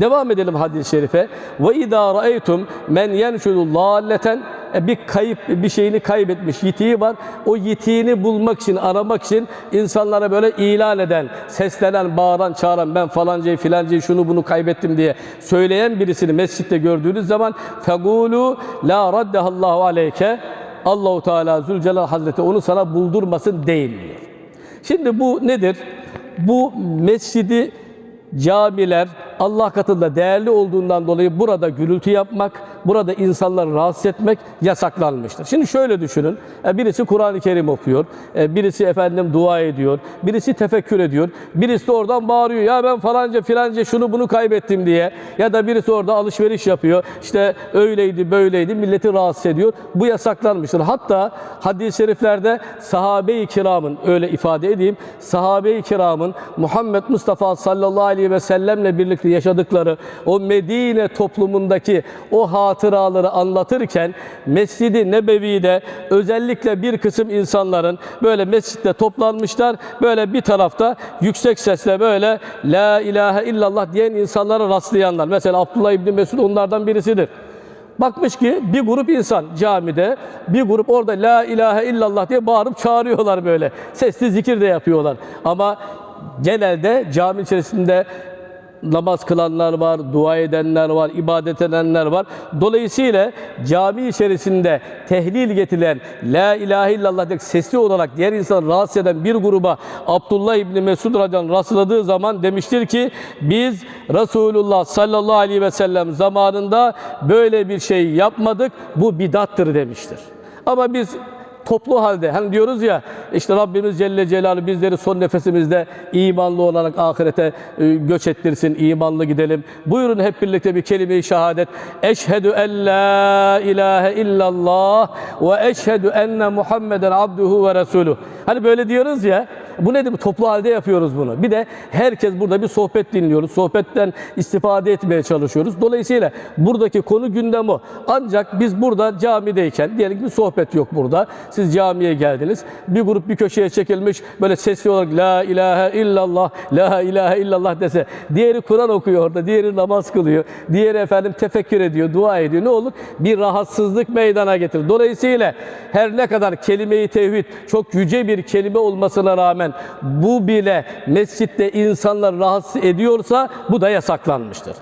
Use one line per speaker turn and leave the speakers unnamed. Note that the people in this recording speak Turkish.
Devam edelim hadis-i şerife. Ve idâ ra'eytum men yenşudu lâlleten E, bir kayıp bir şeyini kaybetmiş yitiği var. O yitiğini bulmak için, aramak için insanlara böyle ilan eden, seslenen, bağıran, çağıran ben falancayı filancayı şunu bunu kaybettim diye söyleyen birisini mescitte gördüğünüz zaman fegulu la raddehallahu aleyke Allahu Teala Zülcelal Hazreti onu sana buldurmasın değil diyor. Şimdi bu nedir? Bu mescidi camiler Allah katında değerli olduğundan dolayı burada gürültü yapmak, burada insanları rahatsız etmek yasaklanmıştır. Şimdi şöyle düşünün. e, Birisi Kur'an-ı Kerim okuyor, e, birisi efendim dua ediyor, birisi tefekkür ediyor, birisi de oradan bağırıyor. Ya ben falanca filanca şunu bunu kaybettim diye. Ya da birisi orada alışveriş yapıyor. İşte öyleydi böyleydi milleti rahatsız ediyor. Bu yasaklanmıştır. Hatta hadis-i şeriflerde sahabe-i kiramın öyle ifade edeyim. Sahabe-i kiramın Muhammed Mustafa sallallahu aleyhi ve sellemle birlikte yaşadıkları o Medine toplumundaki o hatıraları anlatırken Mescid-i Nebevi'de özellikle bir kısım insanların böyle mescitte toplanmışlar. Böyle bir tarafta yüksek sesle böyle La ilahe illallah diyen insanlara rastlayanlar. Mesela Abdullah İbni Mesud onlardan birisidir. Bakmış ki bir grup insan camide, bir grup orada la ilahe illallah diye bağırıp çağırıyorlar böyle. Sesli zikir de yapıyorlar. Ama genelde cami içerisinde namaz kılanlar var, dua edenler var, ibadet edenler var. Dolayısıyla cami içerisinde tehlil getirilen La ilahe illallah diye sesli olarak diğer insanı rahatsız eden bir gruba Abdullah İbni Mesud radıyallahu rastladığı zaman demiştir ki biz Resulullah sallallahu aleyhi ve sellem zamanında böyle bir şey yapmadık. Bu bidattır demiştir. Ama biz toplu halde hani diyoruz ya işte Rabbimiz Celle Celaluhu bizleri son nefesimizde imanlı olarak ahirete e, göç ettirsin, imanlı gidelim. Buyurun hep birlikte bir kelime-i şehadet. Eşhedü en la ilahe illallah ve eşhedü enne Muhammeden abduhu ve resuluh. Hani böyle diyoruz ya bu nedir? Toplu halde yapıyoruz bunu. Bir de herkes burada bir sohbet dinliyoruz. Sohbetten istifade etmeye çalışıyoruz. Dolayısıyla buradaki konu gündem o. Ancak biz burada camideyken, diyelim bir sohbet yok burada. Siz camiye geldiniz. Bir grup bir köşeye çekilmiş böyle sesli olarak La ilahe illallah, La ilahe illallah dese. Diğeri Kur'an okuyor orada, diğeri namaz kılıyor. Diğeri efendim tefekkür ediyor, dua ediyor. Ne olur? Bir rahatsızlık meydana getirir. Dolayısıyla her ne kadar kelime-i tevhid çok yüce bir kelime olmasına rağmen bu bile mescitte insanlar rahatsız ediyorsa bu da yasaklanmıştır.